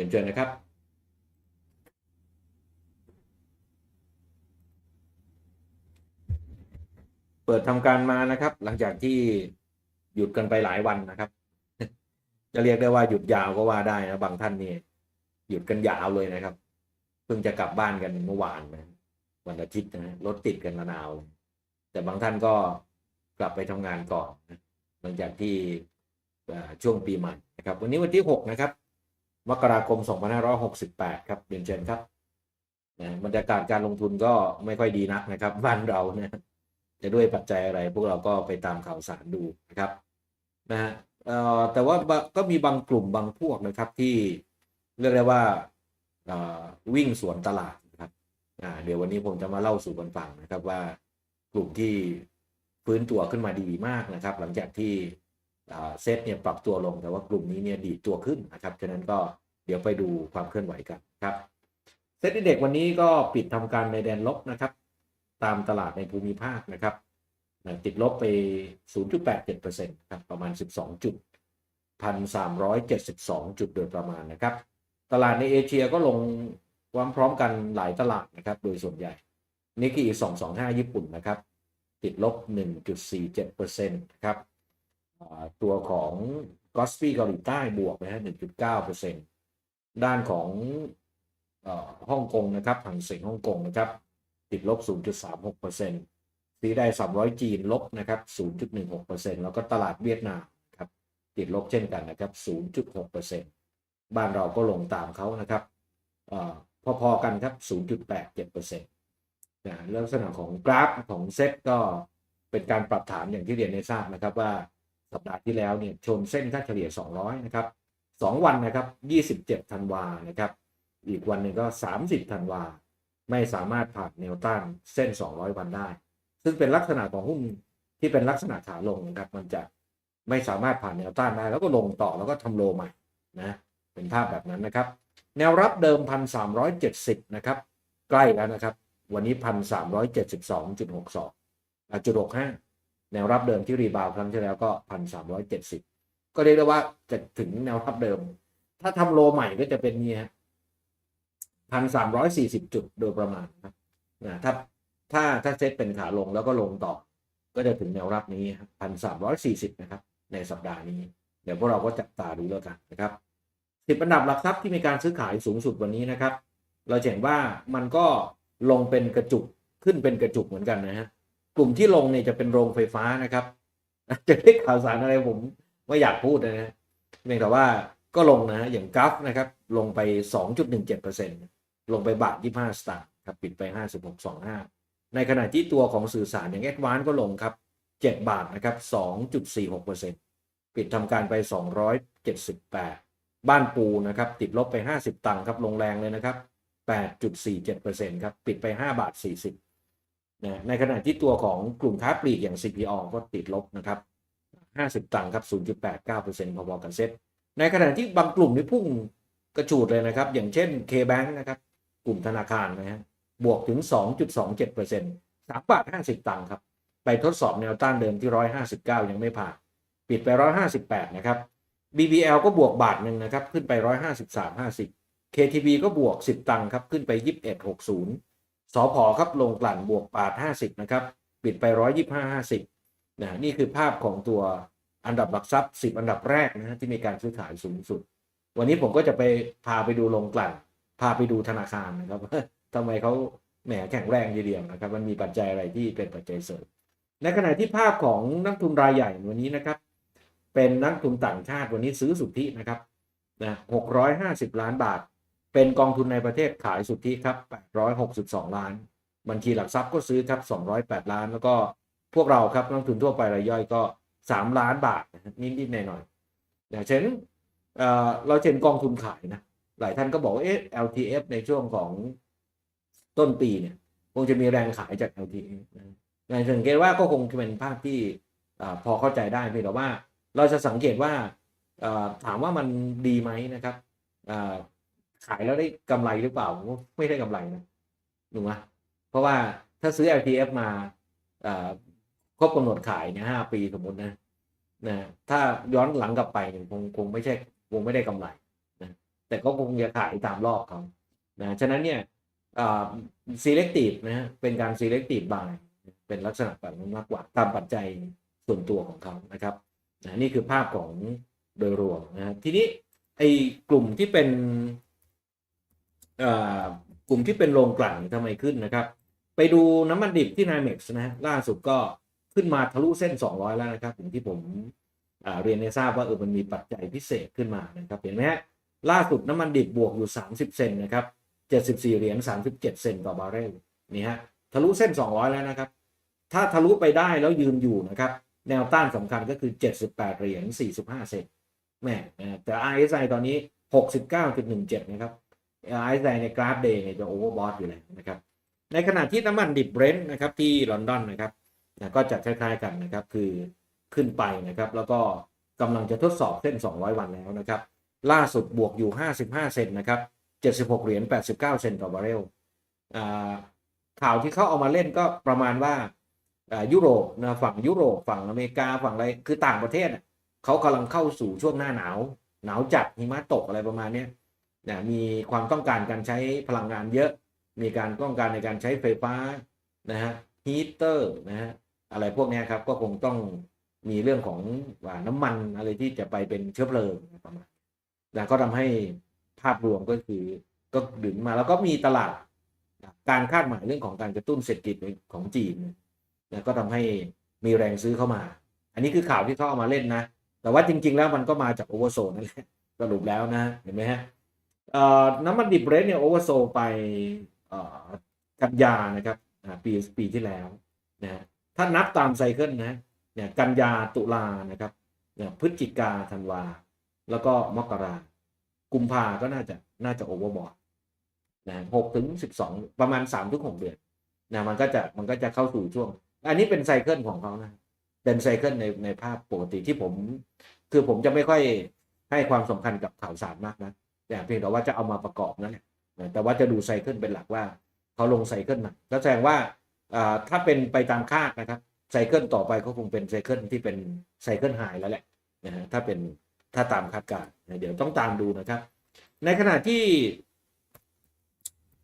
เรียนเชิญนะครับเปิดทำการมานะครับ หลังจากที่หยุดกันไปหลายวันนะครับ จะเรียกได้ว่าหยุดยาวก็ว่าได้นะบางท่านนี่หยุดกันยาวเลยนะครับ เพิ่งจะกลับบ้านกันเมื่อวานนะวันอาทิตย์นะรถติดกันระนาวเลยแต่บางท่านก็กลับไปทำงานก่อนนะหลังจากที่ช่วงปีใหม่นะครับ วันนี้วันที่6นะครับ มกราคม 2568 ครับเรียนเชิญครับนะบรรยากาศการลงทุนก็ไม่ค่อยดีนักนะครับ บ้านเราเนี่ยจะด้วยปัจจัยอะไร พวกเราก็ไปตามข่าวสารดูนะครับนะฮะเอ่อแต่ว่าก็มีบางกลุ่มบางพวกนะครับที่เรียกได้ว่าเอ่อวิ่งสวนตลาดนะครับอ่าเดี๋ยววันนี้ผมจะมาเล่าสู่กันฟังนะครับว่ากลุ่มที่ฟื้นตัวขึ้นมาดีมากนะครับ หลังจากที่เซตเนี่ยปรับตัวลงแต่ว่ากลุ่มนี้เนี่ยดีตัวขึ้นนะครับฉะนั้นก็ ดี๋ยวไปดูความเคลื่อนไหวกันครับเซ็ตอินเด็กวันนี้ก็ปิดทำการในแดนลบนะครับ ตามตลาดในภูมิภาคนะครับ ติดลบไป 0.87%ครับประมาณ 12 จุด 1,372 จุดโดยประมาณนะครับ ตลาดในเอเชียก็ลงวางพร้อมกันหลายตลาดนะครับ โดยส่วนใหญ่นิกเกิ225 ญี่ปุ่นนะครับ ติดลบ 1.47%นะครับตัวของกอสปีเกาหลีใต้บวกนะฮะ1.9% ด้านของอฮ่องกงนะครับหังเส็งฮ่องกงนะครับ ติดลบ 0.36%ซีได้ 300 จีนลบนะครับ 0.16%แล้วก็ตลาดเวียดนามครับติดลบเช่นกันนะครับ 0.6%บ้านเราก็ลงตามเขานะครับพอๆกันครับ 0.87%นะลักษณะของกราฟของเซ็ตก็เป็นการปรับฐานอย่างที่เรียนให้ทราบนะครับว่าสัปดาห์ที่แล้วเนี่ยชนเส้นค่าเฉลี่ย 200 นะครับ 2วันนะครับ27ธันวานะครับ อีกวันหนึ่งก็30ธันวา ไม่สามารถผ่านแนวต้านเส้น200วันได้ ซึ่งเป็นลักษณะของหุ้นที่เป็นลักษณะขาลงนะครับมันจะไม่สามารถผ่านแนวต้านได้ แล้วก็ลงต่อแล้วก็ทำโลใหม่นะเป็นภาพแบบนั้นนะครับ แนวรับเดิม1,370นะครับ ใกล้แล้วนะครับ วันนี้1,372.62อะจุด65แนวรับเดิมที่รีบาวครั้งที่แล้วก็พันสามร้อยเจ็ดสิบ ก็เรียกได้ว่าจะถึงแนวรับเดิม ถ้าทำโลใหม่ก็จะเป็นนี้พันสามร้อยสี่สิบจุดโดยประมาณครับนะถ้าถ้าถ้าเซตเป็นขาลงแล้วก็ลงต่อ ก็จะถึงแนวรับนี้พันสามร้อยสี่สิบนะครับ ในสัปดาห์นี้ เดี๋ยวพวกเราก็จับตาดูแล้วกันนะครับสิบอันดับหลักทรัพย์ที่มีการซื้อขายสูงสุดวันนี้นะครับ เราเห็นว่ามันก็ลงเป็นกระจุกขึ้นเป็นกระจุกเหมือนกันนะฮะกลุ่มที่ลงเนี่ยจะเป็นโรงไฟฟ้านะครับจะเรียกข่าวสารอะไรผม ไม่อยากพูดนะฮะเพียงแต่ว่าก็ลงนะฮะอย่างกราฟนะครับ ลงไป 2.17%ลงไปบาท 25 สตางค์ครับปิดไป 56.25 ในขณะที่ตัวของสื่อสารอย่างแอดวานก็ลงครับ 7 บาทนะครับ 2.46%ปิดทำการไป 278 บ้านปูนะครับ ติดลบไป 50 ตังค์ครับ ลงแรงเลยนะครับ 8.47%ครับปิดไป 5 บาท 40นะในขณะที่ตัวของกลุ่มค้าปลีกอย่าง CPO ก็ติดลบนะครับ 50 ตังค์ครับ 0.89%พอๆกันเซ็ตในขณะที่บางกลุ่มนี่พุ่งกระฉูดเลยนะครับ อย่างเช่น KBank นะครับ กลุ่มธนาคารนะฮะบวกถึง 2.27% 3บาท 50 ตังค์ครับ ไปทดสอบแนวต้านเดิมที่ 159 ยังไม่ผ่าน ปิดไป 158 นะครับ BBL ก็บวกบาทหนึ่งนะครับ ขึ้นไป 153.50 KTB ก็บวก 10 ตังค์ครับ ขึ้นไป 21.60สอพอครับลงกลั่นบวกบาท 50 นะครับ ปิดไป 125 50 นะนี่คือภาพของตัวอันดับหลักทรัพย์ 10 อันดับแรกนะที่มีการซื้อขายสูงสุด วันนี้ผมก็จะไปพาไปดูลงกลั่นพาไปดูธนาคารนะครับทำไมเขาแหมแข็งแรงทีเดียวนะครับ มันมีปัจจัยอะไรที่เป็นปัจจัยเสริมในขณะที่ภาพของนักทุนรายใหญ่วันนี้นะครับ เป็นนักทุนต่างชาติวันนี้ซื้อสุทธินะครับนะ650ล้านบาท เป็นกองทุนในประเทศขายสุทธิครับ862ล้าน บัญชีหลักทรัพย์ก็ซื้อครับ208ล้าน แล้วก็ พวกเราครับนักทุนทั่วไปรายย่อยก็ 3 ล้านบาทนิดๆหน่อยๆอย่างเช่นเเราเห็นกองทุนขายนะหลายท่านก็บอกเอ๊ะ LTF ในช่วงของต้นปีเนี่ยคงจะมีแรงขายจาก LTF นะอย่างสังเกตว่าก็คงเป็นภาพที่พอเข้าใจได้เพียงแต่ว่า เราจะสังเกตว่าถามว่ามันดีไหมนะครับขายแล้วได้กำไรหรือเปล่าไม่ได้กำไรนะถูกไหมเพราะว่าถ้าซื้อ LTF มาอ่า ครบกำหนดขายเนี่ยห้าปีสมมตินะนะถ้าย้อนหลังกลับไปเนี่ยคงคงไม่ใช่คงไม่ได้กำไรนะแต่ก็คงจะขายตามรอบเขานะฉะนั้นเนี่ยอ่า selective นะฮะเป็นการ selective buy เป็นลักษณะแบบนั้นมากกว่าตามปัจจัยส่วนตัวของเขานะครับนะนี่คือภาพของโดยรวมนะฮะทีนี้ไอ้กลุ่มที่เป็นอ่ากลุ่มที่เป็นโรงกลั่นทำไมขึ้นนะครับ ไปดูน้ำมันดิบที่ NYMEX นะฮะล่าสุดก็ ขึ้นมาทะลุเส้น 200 แล้วนะครับอย่างที่ผมอ่าเรียนให้ทราบว่าเออมันมีปัจจัยพิเศษขึ้นมานะครับเห็นไหมฮะล่าสุดน้ำมันดิบบวกอยู่ 30 เซนนะครับ 74 เหรียญ 37 เซนต่อบาร์เรลนี่ฮะทะลุเส้น 200 แล้วนะครับ ถ้าทะลุไปได้แล้วยืนอยู่นะครับ แนวต้านสำคัญก็คือ 78 เหรียญ 45 เซนแม่นะแต่ RSI ตอนนี้ 69.17 นะครับ RSI ในกราฟเดย์เนี่ยจะโอเวอร์บอทอยู่แล้วนะครับ ในขณะที่น้ำมันดิบเบรนท์นะครับที่ลอนดอนนะครับ นะก็จะคล้าย ๆกันนะครับ คือขึ้นไปนะครับ แล้วก็กำลังจะทดสอบเส้น 200 วันแล้วนะครับ ล่าสุดบวกอยู่ 55 เซนนะครับ 76 เหรียญ 89 เซนต่อบาร์เรลข่าวที่เขาเอามาเล่นก็ประมาณว่ายุโรปนะฝั่งยุโรปฝั่งอเมริกาฝั่งอะไรคือต่างประเทศเขากำลังเข้าสู่ช่วงหน้าหนาว หนาวจัดหิมะตกอะไรประมาณนี้นะมีความต้องการการใช้พลังงานเยอะ มีการต้องการในการใช้ไฟฟ้านะฮะฮีเตอร์นะฮะ อะไรพวกนี้ครับก็คงต้องมีเรื่องของว่าน้ำมันอะไรที่จะไปเป็นเชื้อเพลิงประมาณนะก็ทำให้ภาพรวมก็คือก็ดึงมาแล้วก็มีตลาดการคาดหมายเรื่องของการกระตุ้นเศรษฐกิจของจีนนะก็ทำให้มีแรงซื้อเข้ามา อันนี้คือข่าวที่เขาเอามาเล่นนะ แต่ว่าจริง ๆ แล้วมันก็มาจากโอเวอร์โซนนั่นแหละสรุปแล้วนะ เห็นไหมฮะน้ำมันดิบเรนท์เนี่ยโอเวอร์โซไปกันยานะครับปีปีที่แล้วนะ ถ้านับตามไซเคิลนะเนี่ยกันยาตุลานะครับเนี่ยพฤศจิกาธันวา แล้วก็มกรากุมภาก็น่าจะน่าจะโอเวอร์บอทนะหกถึงสิบสองประมาณสามถึงหกเดือนนะมันก็จะมันก็จะเข้าสู่ช่วง อันนี้เป็นไซเคิลของเขานะเป็นไซเคิลในในภาพปกติที่ผม คือผมจะไม่ค่อยให้ความสำคัญกับข่าวสารมากนะแต่เพียงแต่ว่าจะเอามาประกอบนั่นแหละแต่ว่าจะดูไซเคิลเป็นหลักว่าเขาลงไซเคิลไหนก็แสดงว่า ถ้าเป็นไปตามคาดนะครับไซเคิลต่อไปเขาคงเป็นไซเคิลที่เป็นไซเคิลไฮแล้วแหละนะฮะถ้าเป็นถ้าตามคาดการณ์เดี๋ยวต้องตามดูนะครับ ในขณะที่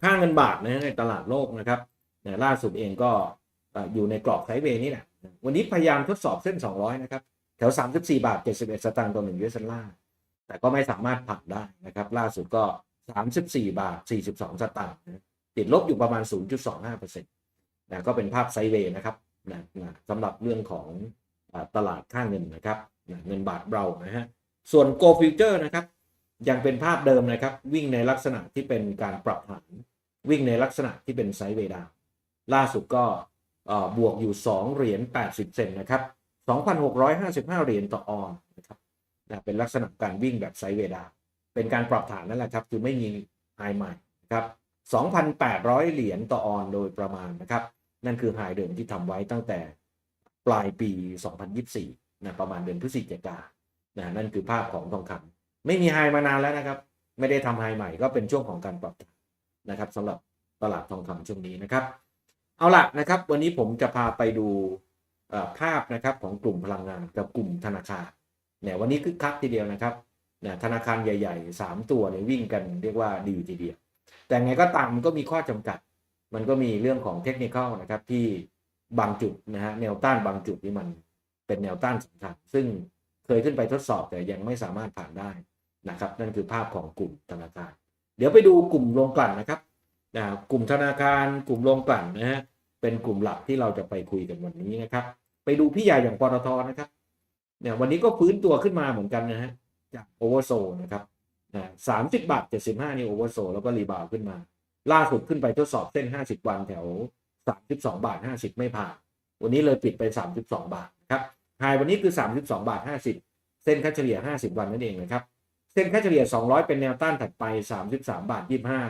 ค่าเงินบาทนะในตลาดโลกนะครับล่าสุดเองก็อยู่ในกรอบไซเวย์นี่แหละวันนี้พยายามทดสอบเส้น 200 นะครับ แถว 34 บาท 71 สตางค์ต่อ1ยูเอสดอลลาร์แต่ก็ไม่สามารถผ่านได้นะครับ ล่าสุดก็ 34 บาท 42 สตางค์ติดลบอยู่ประมาณ 0.25%นะก็เป็นภาพไซเวย์นะครับนะนะสำหรับเรื่องของอตลาดค่างเงินนะครับนะเงินบาทเรานะฮะส่วน Go Future นะครับยังเป็นภาพเดิมนะครับ วิ่งในลักษณะที่เป็นการปรับฐาน วิ่งในลักษณะที่เป็นไซเวย์ดาวล่าสุดก็บวกอยู่ 2 เหรียญ80 เซนนะครับ 2,655 เหรียญต่อออนนะครับนะเป็นลักษณะการวิ่งแบบไซเวย์ดาวเป็นการปรับฐานนั่นแหละครับ คือไม่มีไฮใหม่นะครับ 2,800 เหรียญต่อออนโดยประมาณนะครับ นั่นคือไฮเดิมที่ทำไว้ตั้งแต่ปลายปี 2024นะประมาณเดือนพฤศจิกานะนั่นคือภาพของทองคำไม่มีไฮมานานแล้วนะครับ ไม่ได้ทำไฮใหม่ก็เป็นช่วงของการปรับนะครับสำหรับตลาดทองคำช่วงนี้นะครับ เอาละนะครับ วันนี้ผมจะพาไปดูภาพนะครับของกลุ่มพลังงานกับกลุ่มธนาคารเนี่ยวันนี้คึกคักทีเดียวนะครับเนี่ยธนาคารใหญ่ ๆ 3 ตัวเนี่ยวิ่งกันเรียกว่าดีทีเดียว แต่ไงก็ตามมันก็มีข้อจำกัด มันก็มีเรื่องของเทคนิคนะครับที่บางจุดนะฮะแนวต้านบางจุดที่มันเป็นแนวต้านสำคัญซึ่งเคยขึ้นไปทดสอบแต่ยังไม่สามารถผ่านได้นะครับ นั่นคือภาพของกลุ่มธนาคาร เดี๋ยวไปดูกลุ่มโรงกลั่นนะครับนะกลุ่มธนาคาร กลุ่มโรงกลั่นนะฮะเป็นกลุ่มหลักที่เราจะไปคุยกันวันนี้นะครับ ไปดูพี่ใหญ่อย่างปตทนะครับเนี่ยวันนี้ก็ฟื้นตัวขึ้นมาเหมือนกันนะฮะจากโอเวอร์โซนะครับสามสิบบาทเจ็ดสิบห้านี่โอเวอร์โซแล้วก็รีบาวขึ้นมา ล่าสุดขึ้นไปทดสอบเส้นห้าสิบวันแถวสามสิบาทห้าสิบไม่ผ่าน วันนี้เลยปิดไปสามสิบาทครับไฮวันนี้คือสามสิบาทห้าสิบเส้นค่าเฉลี่ยห้าสิบวันนั่นเองนะครับ เส้นค่าเฉลี่ยสองร้อยเป็นแนวต้านถัดไปสามสิบาทยี่ห้า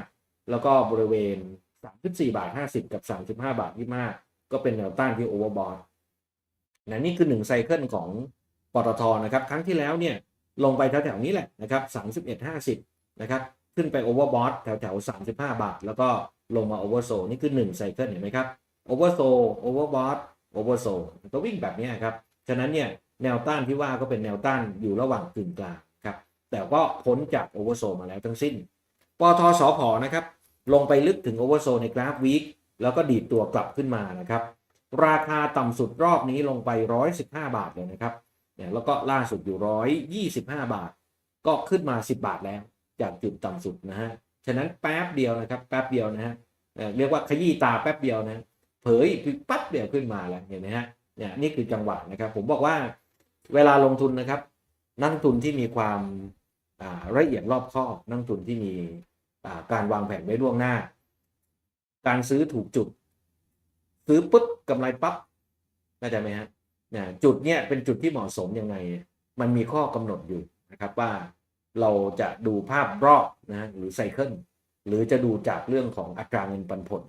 แล้วก็บริเวณสามสิบาทห้าสิบกับสามสิบาทยี่ห้าก็เป็นแนวต้านที่โอเวอร์บอทนะนี่คือหนึ่งไซเคิลของปตทนะครับ ครั้งที่แล้วเนี่ยลงไปแถวๆนี้แหละนะครับสามสิบเอ็ดห้าสิบนะครับ ขึ้นไปโอเวอร์บอทแถวๆสามสิบห้าบาท แล้วก็ลงมาโอเวอร์โซนี่คือหนึ่งไซเคิลเห็นไหมครับโอเวอร์โซโอเวอร์บอทโอเวอร์โซก็วิ่งแบบนี้ครับ ฉะนั้นเนี่ยแนวต้านที่ว่าก็เป็นแนวต้านอยู่ระหว่างกึ่งกลางครับ แต่ก็พ้นจากโอเวอร์โซมาแล้วทั้งสิ้น ปทสพนะครับ ลงไปลึกถึงโอเวอร์โซในกราฟวีคแล้วก็ดีดตัวกลับขึ้นมานะครับ ราคาต่ำสุดรอบนี้ลงไป 115 บาทเลยนะครับเนี่ยแล้วก็ล่าสุดอยู่ 125 บาท ก็ขึ้นมา 10 บาทแล้ว จากจุดต่ำสุดนะฮะ ฉะนั้นแป๊บเดียวนะครับ แป๊บเดียวนะฮะเรียกว่าขยี้ตาแป๊บเดียวนะ เผยคือปั๊บเดียวขึ้นมาแล้วเห็นไหมฮะเนี่ยนี่คือจังหวะนะครับ ผมบอกว่าเวลาลงทุนนะครับ นักลงทุนที่มีความาละเอียดรอบคอบนักลงทุนที่มีาการวางแผนไว้ล่วงหน้า การซื้อถูกจุด ซื้อปุ๊บกำไรปั๊บเข้าใจไหมฮะเนี่ยจุดเนี่ยเป็นจุดที่เหมาะสมยังไง มันมีข้อกำหนดอยู่นะครับว่า เราจะดูภาพรอบนะหรือไซเคิลหรือจะดูจากเรื่องของอัตราเงินปันผล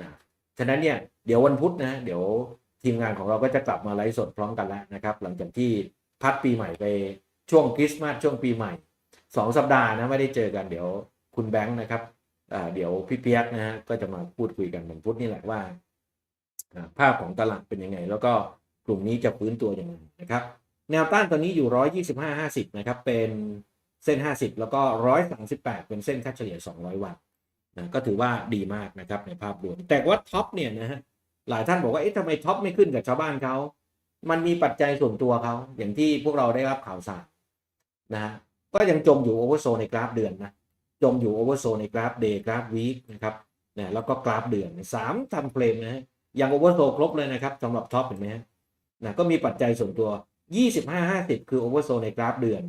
นะฉะนั้นเนี่ยเดี๋ยววันพุธนะเดี๋ยวทีมงานของเราก็จะกลับมาไลฟ์สดพร้อมกันแล้วนะครับ หลังจากที่พักปีใหม่ไปช่วงคริสต์มาสช่วงปีใหม่สองสัปดาห์นะไม่ได้เจอกันเดี๋ยวคุณแบงค์นะครับเดี๋ยวพี่เปียกนะฮะก็จะมาพูดคุยกันวันพุธนี่แหละว่าอ่าภาพของตลาดเป็นยังไง แล้วก็กลุ่มนี้จะฟื้นตัวยังไงนะครับ แนวต้านตอนนี้อยู่ 125 50 นะครับเป็น เส้น 50 แล้วก็ 138 เป็นเส้นค่าเฉลี่ย 200 วันนะก็ถือว่าดีมากนะครับในภาพรวม แต่ว่าท็อปเนี่ยนะฮะหลายท่านบอกว่าเอ๊ะทำไมท็อปไม่ขึ้นกับชาวบ้านเขา มันมีปัจจัยส่วนตัวเขา อย่างที่พวกเราได้รับข่าวสารนะฮะก็ยังจมอยู่โอเวอร์โซในกราฟเดือนนะจมอยู่โอเวอร์โซในกราฟเดย์กราฟวีคนะครับนะแล้วก็กราฟเดือนสามทำเฟรมนะฮะยังโอเวอร์โซครบเลยนะครับสำหรับท็อปเห็นไหมฮะนะก็มีปัจจัยส่วนตัว 25 50 คือโอเวอร์โซในกราฟเดือน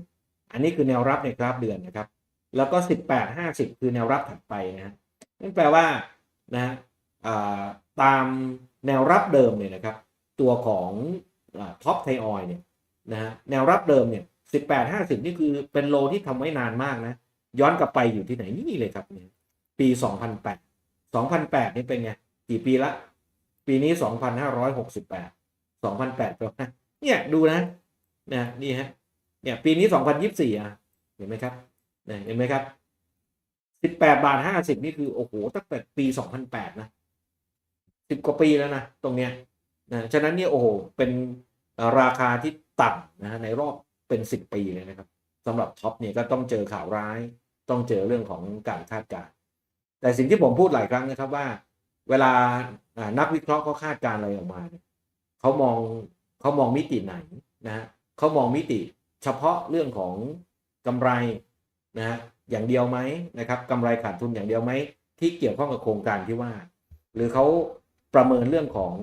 อันนี้คือแนวรับในกราฟเดือนนะครับ แล้วก็ 18 50 คือแนวรับถัดไปนะฮะนั่นแปลว่านะฮะตามแนวรับเดิมเนี่ยนะครับ ตัวของท็อปไทออยเนี่ยนะฮะแนวรับเดิมเนี่ย18 50 นี่คือเป็นโลที่ทำไว้นานมากนะ ย้อนกลับไปอยู่ที่ไหนนี่เลยครับเนี่ยปี 2008 2008 นี่เป็นไง กี่ปีละ ปีนี้ 2,568 2,008แล้วนะเนี่ยดูนะนะนี่ฮะ เนี่ยปีนี้ 2024 อะ เห็นไหมครับนะเห็นไหมครับ 18 บาท 50 นี่คือ โอ้โห ตั้งแต่ปี 2008 นะ 10 กว่าปีแล้วนะ ตรงเนี้ยนะฉะนั้นเนี่ยโอ้โห เป็นราคาที่ต่ำนะในรอบเป็น 10 ปีเลยนะครับสำหรับท็อปเนี่ยก็ต้องเจอข่าวร้าย ต้องเจอเรื่องของการคาดการณ์แต่สิ่งที่ผมพูดหลายครั้งนะครับว่า เวลานักวิเคราะห์เขาคาดการณ์อะไรออกมาเนี่ยเขามองเขามองมิติไหนนะฮะเขามองมิติ เฉพาะเรื่องของกำไรนะฮะอย่างเดียวไหมนะครับกำไรขาดทุนอย่างเดียวไหมที่เกี่ยวข้องกับโครงการที่ว่า หรือเขาประเมินเรื่องของ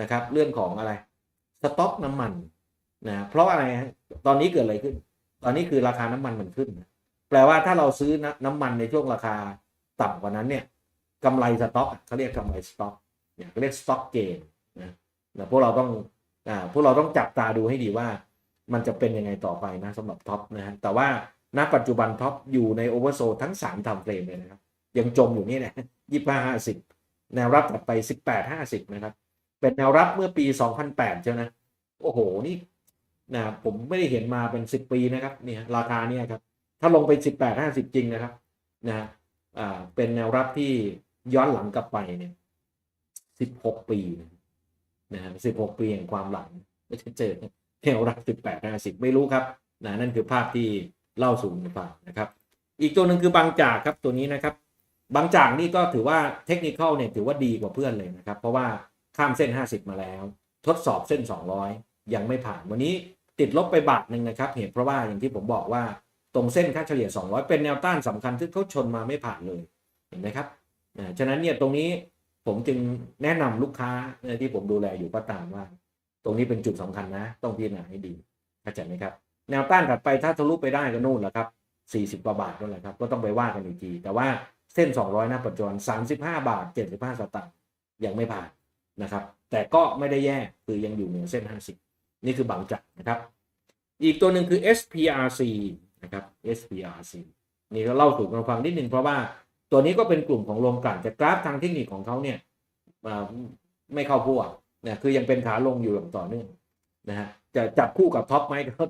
นะครับเรื่องของอะไรสต็อกน้ำมันนะเพราะอะไรฮะตอนนี้เกิดอะไรขึ้น ตอนนี้คือราคาน้ำมันมันขึ้น แปลว่าถ้าเราซื้อน้ำน้ำมันในช่วงราคาต่ำกว่านั้นเนี่ยกำไรสต็อกเขาเรียกกำไรสต็อกเนี่ยเขาเรียกสต็อกเกนนะนะพวกเราต้องอ่าพวกเราต้องจับตาดูให้ดีว่า มันจะเป็นยังไงต่อไปนะสำหรับท็อปนะฮะแต่ว่าณปัจจุบันท็อปอยู่ในโอเวอร์โซทั้ง3ทำเฟรมเลยนะครับ ยังจมอยู่นี่แหละยี่ห้าห้าสิบแนวรับถัดไป 18 50 นะครับ เป็นแนวรับเมื่อปี 2008 ใช่ไหมโอ้โห นี่นะผมไม่ได้เห็นมาเป็น 10 ปีนะครับเนี่ยราคาเนี่ยครับ ถ้าลงไป 18 50 จริงนะครับนะฮะอ่าเป็นแนวรับที่ย้อนหลังกลับไปเนี่ยสิบหกปีนะฮะสิบหกปีแห่งความหลังไม่ใช่เจอ แนวรับสิบแปดห้าสิบไม่รู้ครับนะนั่นคือภาพที่เล่าสู่กันฟังนะครับ อีกตัวหนึ่งคือบางจากครับตัวนี้นะครับ บางจากนี่ก็ถือว่าเทคนิคเนี่ยถือว่าดีกว่าเพื่อนเลยนะครับ เพราะว่าข้ามเส้น 50 มาแล้ว ทดสอบเส้น 200 ยังไม่ผ่านวันนี้ติดลบไปบาทหนึ่งนะครับเหตุเพราะว่าอย่างที่ผมบอกว่าตรงเส้นค่าเฉลี่ย 200 เป็นแนวต้านสำคัญที่เขาชนมาไม่ผ่านเลยเห็นไหมครับอ่าฉะนั้นเนี่ยตรงนี้ผมจึงแนะนำลูกค้าที่ผมดูแลอยู่ก็ตามว่า ตรงนี้เป็นจุดสำคัญนะ ต้องพิจารณาให้ดีเข้าใจไหมครับ แนวต้านถัดไปถ้าทะลุไปได้ก็นู่นแหละครับ40กว่าบาทนั่นแหละครับ ก็ต้องไปว่ากันอีกที แต่ว่าเส้น 200นะปัจจุบัน35 บาท 75 สตางค์ยังไม่ผ่านนะครับ แต่ก็ไม่ได้แย่คือยังอยู่เหนือเส้น 50 นี่คือบางจากนะครับ อีกตัวหนึ่งคือ SPRC นะครับ SPRC นี่ก็เล่าสู่กันฟังนิดนึงเพราะว่าตัวนี้ก็เป็นกลุ่มของโรงกลั่นแต่กราฟทางเทคนิคของเขาเนี่ยไม่เข้าพวก นะคือยังเป็นขาลงอยู่อย่างต่อเนื่องนะฮะจะจับคู่กับท็อปไหมก็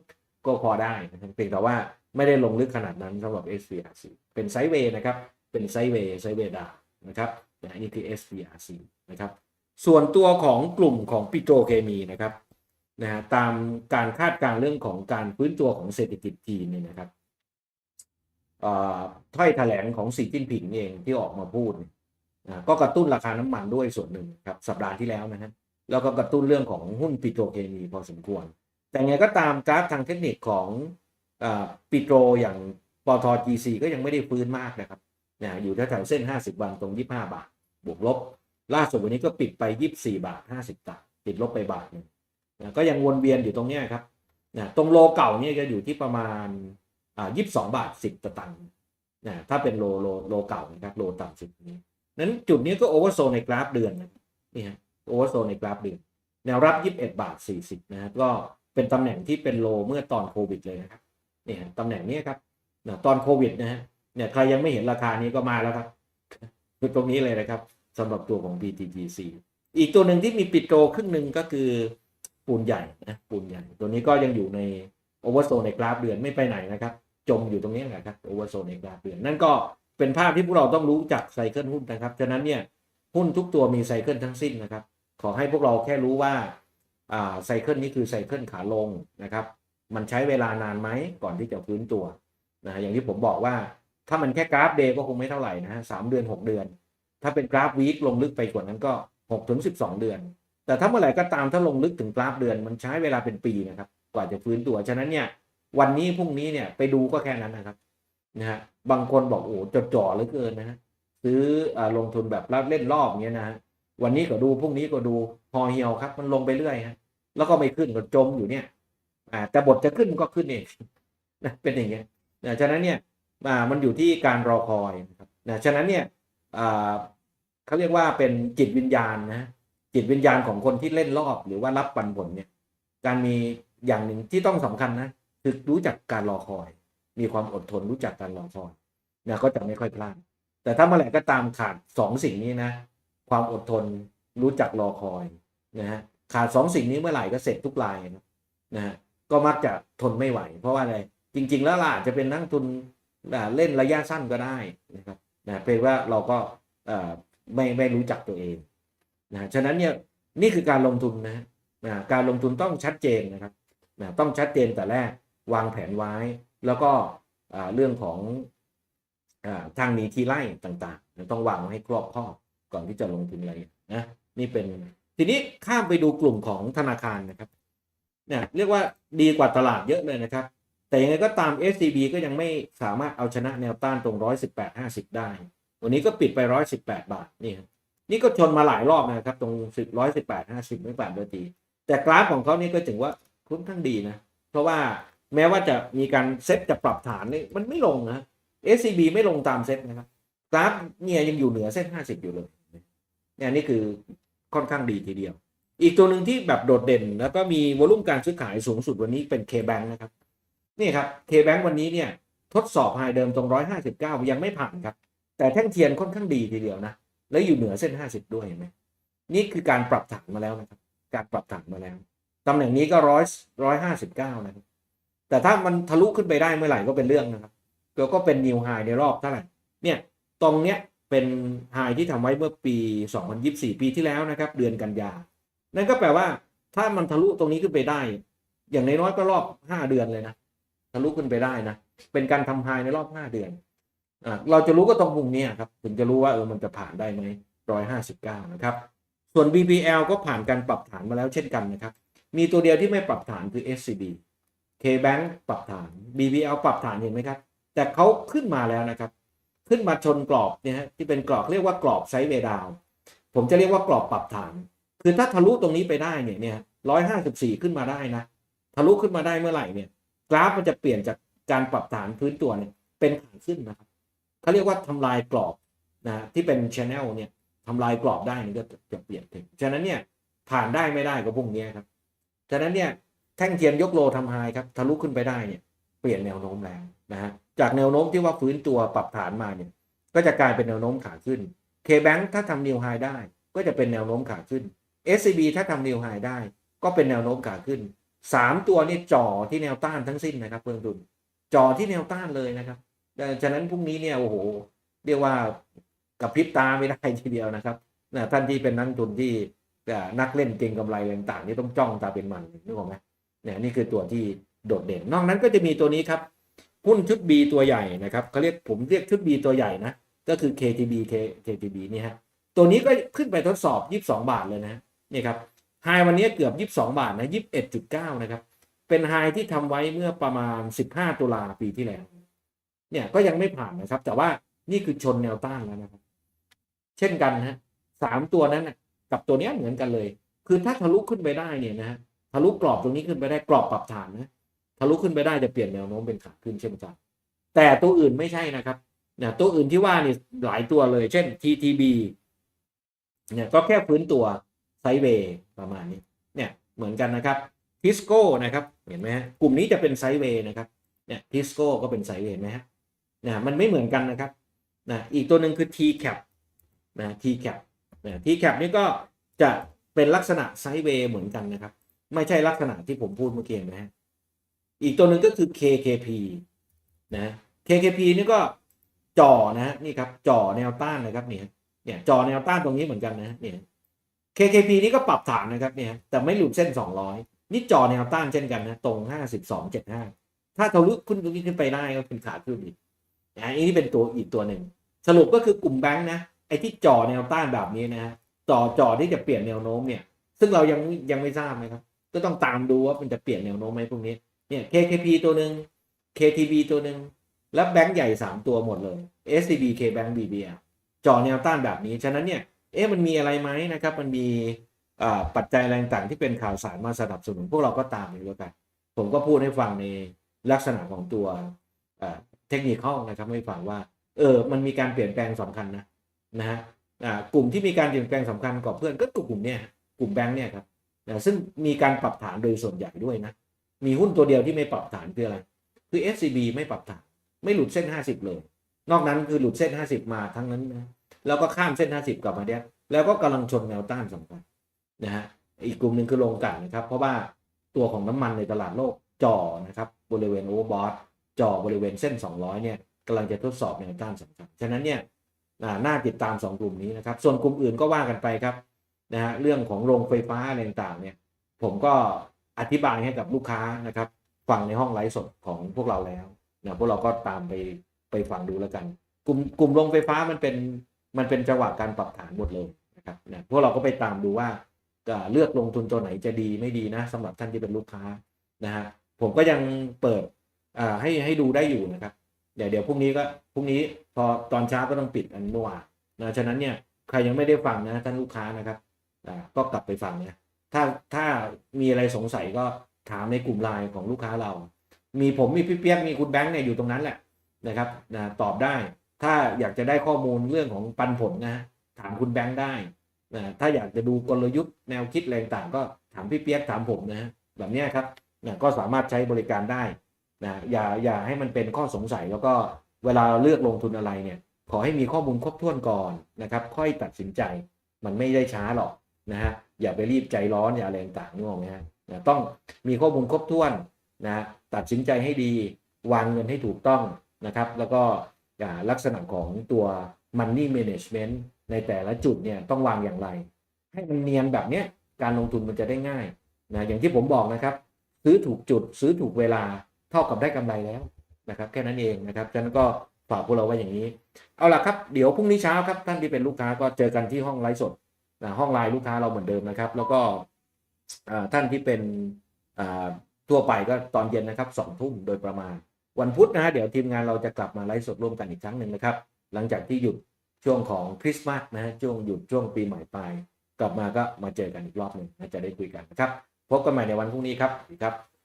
ก็พอได้นะครับเพียงแต่ว่าไม่ได้ลงลึกขนาดนั้นสำหรับ SPRC เป็นไซด์เวย์นะครับ เป็นไซด์เวย์ไซด์เวย์ดานะครับนะนี่คือ SPRC นะครับ ส่วนตัวของกลุ่มของปิโตรเคมีนะครับนะฮะตามการคาดการเรื่องของการฟื้นตัวของเศรษฐกิจจีนเนี่ยนะครับเอ่อถ้อยแถลงของสีจิ้นผิงเองที่ออกมาพูดนะก็กระตุ้นราคาน้ำมันด้วยส่วนหนึ่งครับสัปดาห์ที่แล้วนะฮะ แล้วก็กระตุ้นเรื่องของหุ้นปิโตรเคมีพอสมควร แต่ไงก็ตามกราฟทางเทคนิคของอปิโตรอย่างปตท GC ก็ยังไม่ได้ฟื้นมากนะครับนะอยู่แถวๆเส้น 50 วันตรง 25 บาท บวกลบ ล่าสุดวันนี้ก็ปิดไป 24 บาท 50ตังติดลบไปบาทนึงนะก็ยังวนเวียนอยู่ตรงเนี้ยครับนะตรงโลเก่าเนี่ยจะอยู่ที่ประมาณอ่า22 บาท 10 ตังค์นะถ้าเป็นโลโลโลเก่านะครับโลต่ำสุดนี้นั้นจุดนี้ก็โอเวอร์โซนในกราฟเดือนนะนี่ฮะ โอเวอร์โซนในกราฟเดือนแนวรับ 21 บาท 40 นะก็เป็นตำแหน่งที่เป็นโลเมื่อตอนโควิดเลยนะครับเนี่ยตำแหน่งนี้ครับนะตอนโควิดนะฮะเนี่ยใครยังไม่เห็นราคานี้ก็มาแล้วครับคือตรงนี้เลยนะครับสำหรับตัวของ BTGC อีกตัวหนึ่งที่มีปิดโตครึ่งหนึ่งก็คือปูนใหญ่นะปูนใหญ่ ตัวนี้ก็ยังอยู่ในโอเวอร์โซนในกราฟเดือนไม่ไปไหนนะครับ จมอยู่ตรงนี้แหละครับโอเวอร์โซนในกราฟเดือน นั่นก็เป็นภาพที่พวกเราต้องรู้จักไซเคิลหุ้นนะครับฉะนั้นเนี่ย หุ้นทุกตัวมีไซเคิลทั้งสิ้นนะครับ ขอให้พวกเราแค่รู้ว่าไซเคิลนี้คือไซเคิลขาลงนะครับ มันใช้เวลานานไหมก่อนที่จะฟื้นตัวนะอย่างที่ผมบอกว่าถ้ามันแค่กราฟเดย์ก็คงไม่เท่าไหร่นะฮะสามเดือน 6 เดือน ถ้าเป็นกราฟวีคลงลึกไปกว่านั้นก็6ถึง12 เดือน แต่ถ้าเมื่อไหร่ก็ตามถ้าลงลึกถึงกราฟเดือนมันใช้เวลาเป็นปีนะครับ กว่าจะฟื้นตัว ฉะนั้นเนี่ยวันนี้พรุ่งนี้เนี่ยไปดูก็แค่นั้นนะครับนะฮะบางคนบอกโอ้จดจ่อเหลือเกินนะฮะ ซื้ออลงทุนแบบเล่นรอบอย่างเงี้ยนะวันนี้ก็ดูพรุ่งนี้ก็ดูพอเหี่ยวครับ มันลงไปเรื่อยฮะแล้วก็ไม่ขึ้นก็จมอยู่เนี่ยอ่าแต่บทจะขึ้นมันก็ขึ้นเองนะเป็นอย่างเงี้ยนะฉะนั้นเนี่ยอ่ามันอยู่ที่การรอคอยนะครับนะฉะนั้นเนี่ยอ่าเขาเรียกว่าเป็นจิตวิญญาณนะจิตวิญญาณของคนที่เล่นรอบหรือว่ารับปันผลเนี่ย การมีอย่างหนึ่งที่ต้องสำคัญนะคือรู้จักการรอคอย มีความอดทนรู้จักการรอคอยนะก็จะไม่ค่อยพลาด แต่ถ้าเมื่อไหร่ก็ตามขาดสองสิ่งนี้นะ ความอดทนรู้จักรอคอยนะฮะขาดสองสิ่งนี้เมื่อไหร่ก็เสร็จทุกรายนะนะฮะก็มักจะทนไม่ไหว เพราะว่าอะไรจริง ๆ แล้วล่ะอาจจะเป็นนักทุนเล่นระยะสั้นก็ได้นะครับนะเป็นว่าเราก็เอ่อไม่ไม่รู้จักตัวเองนะฉะนั้นเนี่ยนี่คือการลงทุนนะนะการลงทุนต้องชัดเจนนะครับนะต้องชัดเจนแต่แรกวางแผนไว้ แล้วก็เรื่องของ ทางหนีทีไล่ต่างๆ ต้องวางไว้ให้ครอบครอบก่อนที่จะลงทุนอะไรนะนี่เป็นทีนี้ข้ามไปดูกลุ่มของธนาคารนะครับเนี่ยเรียกว่าดีกว่าตลาดเยอะเลยนะครับ แต่ยังไงก็ตาม SCB ก็ยังไม่สามารถเอาชนะแนวต้านตรง 118.50 ได้ วันนี้ก็ปิดไป 118 บาทนี่ครับนี่ก็ชนมาหลายรอบนะครับ ตรง 10 118.50ไม่ผ่านโดยตีแต่กราฟของเขานี่ก็ถึงว่าค่อนข้างดีนะ เพราะว่าแม้ว่าจะมีการเซ็ตจะปรับฐานนี่มันไม่ลงนะ SCB ไม่ลงตามเซ็ตนะครับกราฟเนี่ยยังอยู่เหนือเส้น 50 อยู่เลยเนี่ยนี่คือค่อนข้างดีทีเดียว อีกตัวหนึ่งที่แบบโดดเด่น แล้วก็มีวอลุ่มการซื้อขายสูงสุดวันนี้เป็น K-Bank นะครับนี่ครับ K-Bank วันนี้เนี่ยทดสอบไฮเดิมตรง 159 ยังไม่ผ่านครับ แต่แท่งเทียนค่อนข้างดีทีเดียวนะ แล้วอยู่เหนือเส้น 50 ด้วยเห็นไหมนี่คือการปรับฐานมาแล้วนะครับ การปรับฐานมาแล้วตำแหน่งนี้ก็ร้อยร้อยห้าสิบเก้านะครับแต่ถ้ามันทะลุขึ้นไปได้เมื่อไหร่ก็เป็นเรื่องนะครับ ก็ก็เป็นนิวไฮในรอบเท่าไหร่เนี่ยตรงเนี้ยเป็นไฮที่ทำไว้เมื่อปี 2024 ปีที่แล้วนะครับ เดือนกันยา นั่นก็แปลว่า ถ้ามันทะลุตรงนี้ขึ้นไปได้ อย่างน้อยก็รอบ 5 เดือนเลยนะทะลุขึ้นไปได้นะ เป็นการทำไฮในรอบ 5 เดือนอ่าเราจะรู้ก็ตรงมุมเนี้ยครับถึงจะรู้ว่าเออมันจะผ่านได้ไหม159นะครับ ส่วน BBL ก็ผ่านการปรับฐานมาแล้วเช่นกันนะครับ มีตัวเดียวที่ไม่ปรับฐานคือ SCB KBank ปรับฐาน BBL ปรับฐานเห็นไหมครับ แต่เขาขึ้นมาแล้วนะครับ ขึ้นมาชนกรอบเนี่ยที่เป็นกรอบเรียกว่ากรอบไซด์เวดาว ผมจะเรียกว่ากรอบปรับฐาน คือถ้าทะลุตรงนี้ไปได้เนี่ยเนี่ยร้อยห้าสิบสี่ขึ้นมาได้นะทะลุขึ้นมาได้เมื่อไหร่เนี่ย กราฟมันจะเปลี่ยนจากการปรับฐานพื้นตัวเนี่ยเป็นขาขึ้นนะครับเขาเรียกว่าทำลายกรอบนะที่เป็นชแนลเนี่ยทำลายกรอบได้นี่ก็จะเปลี่ยนถึงฉะนั้นเนี่ยผ่านได้ไม่ได้ก็พวกนี้ครับฉะนั้นเนี่ยแท่งเทียนยกโลทำไฮครับทะลุขึ้นไปได้เนี่ยเปลี่ยนแนวโน้มแล้วนะฮะ จากแนวโน้มที่ว่าฟื้นตัวปรับฐานมาเนี่ย ก็จะกลายเป็นแนวโน้มขาขึ้น K-Bank ถ้าทำนิวไฮได้ ก็จะเป็นแนวโน้มขาขึ้น SCB ถ้าทำนิวไฮได้ ก็เป็นแนวโน้มขาขึ้นสามตัวนี้จ่อที่แนวต้านทั้งสิ้นนะครับเพื่อนทุนจ่อที่แนวต้านเลยนะครับดังฉะนั้นพรุ่งนี้เนี่ยโอ้โห เรียกว่ากับพริบตาไม่ได้ทีเดียวนะครับนะท่านที่เป็นนักทุนที่นักเล่นเก็งกำไรอะไรต่างๆนี่ต้องจ้องตาเป็นมันนึกออกไหมเนี่ยนี่คือตัวที่โดดเด่น นอกนั้นก็จะมีตัวนี้ครับ หุ้นชุด B ตัวใหญ่นะครับเขาเรียกผมเรียกชุด B ตัวใหญ่นะ ก็คือ KTB K KTB นี่ฮะตัวนี้ก็ขึ้นไปทดสอบ 22 บาทเลยนะนี่ครับไฮวันนี้เกือบ 22 บาทนะ 21.9 นะครับ เป็นไฮที่ทำไว้เมื่อประมาณ 15 ตุลาปีที่แล้ว เนี่ยก็ยังไม่ผ่านนะครับ แต่ว่านี่คือชนแนวต้านแล้วนะครับ เช่นกันนะฮะสามตัวนั้นนะกับตัวนี้เหมือนกันเลย คือถ้าทะลุขึ้นไปได้เนี่ยนะฮะทะลุกรอบตรงนี้ขึ้นไปได้กรอบปรับฐานนะ ทะลุขึ้นไปได้จะเปลี่ยนแนวโน้มเป็นขาขึ้นเช่นกัน แต่ตัวอื่นไม่ใช่นะครับเนี่ยตัวอื่นที่ว่านี่หลายตัวเลย เช่น TTB เนี่ยก็แค่ฟื้นตัวไซเวย์ประมาณนี้ เนี่ยเหมือนกันนะครับทิสโก้นะครับ เห็นไหมฮะกลุ่มนี้จะเป็นไซเวย์นะครับ เนี่ยทิสโก้ก็เป็นไซเวย์เห็นไหมฮะนะมันไม่เหมือนกันนะครับนะอีกตัวหนึ่งคือ TCAP นะ TCAP นะ TCAP นี่ก็จะเป็นลักษณะไซเวย์เหมือนกันนะครับ ไม่ใช่ลักษณะที่ผมพูดเมื่อกี้นะฮะ อีกตัวหนึ่งก็คือ KKP นะ KKP นี่ก็จ่อนะฮะนี่ครับจ่อแนวต้านนะครับเนี่ยเนี่ยจ่อแนวต้านตรงนี้เหมือนกันนะเนี่ย KKP นี่ก็ปรับฐานนะครับเนี่ยแต่ไม่หลุดเส้น 200 นี่จ่อแนวต้านเช่นกันนะตรง 52.75 ถ้าทะลุขึ้นตรงนี้ขึ้นไปได้ก็เป็นขาขึ้นอีกนะอันนี้เป็นตัวอีกตัวหนึ่งสรุปก็คือกลุ่มแบงค์นะไอ้ที่จ่อแนวต้านแบบนี้นะฮะจ่อจ่อที่จะเปลี่ยนแนวโน้มเนี่ย ซึ่งเรายังยังไม่ทราบนะครับ ก็ต้องตามดูว่ามันจะเปลี่ยนแนวโน้มไหมพวกนี้ เนี่ย KKP ตัวหนึ่ง KTB ตัวหนึ่งและแบงค์ใหญ่ 3 ตัวหมดเลย SCB KBank BBL จ่อแนวต้านแบบนี้ ฉะนั้นเนี่ยเอ๊ะมันมีอะไรไหมนะครับ มันมีปัจจัยอะไรต่างที่เป็นข่าวสารมาสนับสนุน พวกเราก็ตามไปด้วยกัน ผมก็พูดให้ฟังในลักษณะของตัวเทคนิคนะครับให้ฟังว่าเออมันมีการเปลี่ยนแปลงสำคัญนะนะฮะอ่ากลุ่มที่มีการเปลี่ยนแปลงสำคัญกับเพื่อนก็กลุ่มเนี่ยกลุ่มแบงค์เนี่ยครับนะซึ่งมีการปรับฐานโดยส่วนใหญ่ด้วยนะ มีหุ้นตัวเดียวที่ไม่ปรับฐานคืออะไร คือ SCB ไม่ปรับฐาน ไม่หลุดเส้น 50 เลย นอกนั้นคือหลุดเส้น 50 มาทั้งนั้นนะแล้วก็ข้ามเส้น 50 กลับมาเนี้ยแล้วก็กำลังชนแนวต้านสำคัญนะฮะอีกกลุ่มหนึ่งคือโรงกลั่นนะครับ เพราะว่าตัวของน้ำมันในตลาดโลกจ่อนะครับบริเวณโอเวอร์บอทจ่อบริเวณเส้น 200 เนี่ยกำลังจะทดสอบแนวต้านสำคัญฉะนั้นเนี่ยน่าติดตาม 2 กลุ่มนี้นะครับ ส่วนกลุ่มอื่นก็ว่ากันไปครับนะฮะเรื่องของโรงไฟฟ้าอะไรต่างๆเนี่ย ผมก็ อธิบายให้กับลูกค้านะครับ ฟังในห้องไลฟ์สดของพวกเราแล้วนะพวกเราก็ตามไปไปฟังดูแล้วกัน กลุ่มกลุ่มโรงไฟฟ้ามันเป็นมันเป็นจังหวะการปรับฐานหมดเลยนะครับนะพวกเราก็ไปตามดูว่าเลือกลงทุนตัวไหนจะดีไม่ดีนะสำหรับท่านที่เป็นลูกค้านะฮะผมก็ยังเปิดให้ให้ดูได้อยู่นะครับ เดี๋ยวเดี๋ยวพรุ่งนี้ก็พรุ่งนี้พอตอนเช้าก็ต้องปิดอันเมื่อวานนะฉะนั้นเนี่ยใครยังไม่ได้ฟังนะท่านลูกค้านะครับก็กลับไปฟังนะ ถ้าถ้ามีอะไรสงสัยก็ถามในกลุ่มไลน์ของลูกค้าเรา มีผมมีพี่เปียกมีคุณแบงค์เนี่ยอยู่ตรงนั้นแหละนะครับนะตอบได้ ถ้าอยากจะได้ข้อมูลเรื่องของปันผลนะถามคุณแบงค์ได้นะถ้าอยากจะดูกลยุทธ์แนวคิดอะไรต่างก็ถามพี่เปียกถามผมนะแบบนี้ครับนะก็สามารถใช้บริการได้นะอย่าอย่าให้มันเป็นข้อสงสัยแล้วก็เวลาเลือกลงทุนอะไรเนี่ย ขอให้มีข้อมูลครบถ้วนก่อนนะครับ ค่อยตัดสินใจมันไม่ได้ช้าหรอกนะฮะ อย่าไปรีบใจร้อนอย่าอะไรต่างๆนึกออกไหมฮะต้องมีข้อมูลครบถ้วนนะตัดสินใจให้ดีวางเงินให้ถูกต้องนะครับ แล้วก็ลักษณะของตัว money management ในแต่ละจุดเนี่ยต้องวางอย่างไร ให้มันเนียนแบบเนี้ยการลงทุนมันจะได้ง่ายนะอย่างที่ผมบอกนะครับ ซื้อถูกจุดซื้อถูกเวลาเท่ากับได้กำไรแล้วนะครับ แค่นั้นเองนะครับฉะนั้นก็ฝากพวกเราไว้อย่างนี้ เอาล่ะครับ เดี๋ยวพรุ่งนี้เช้าครับท่านที่เป็นลูกค้าก็เจอกันที่ห้องไลฟ์สด นะห้องไลน์ลูกค้าเราเหมือนเดิมนะครับ แล้วก็ท่านที่เป็นทั่วไปก็ตอนเย็นนะครับสองทุ่มโดยประมาณ วันพุธนะฮะเดี๋ยวทีมงานเราจะกลับมาไลฟ์สดร่วมกันอีกครั้งหนึ่งนะครับ หลังจากที่หยุดช่วงของคริสต์มาสนะฮะช่วงหยุดช่วงปีใหม่ไป กลับมาก็มาเจอกันอีกรอบหนึ่งนะจะได้คุยกันนะครับ พบกันใหม่ในวันพรุ่งนี้ครับสวัสดีครับ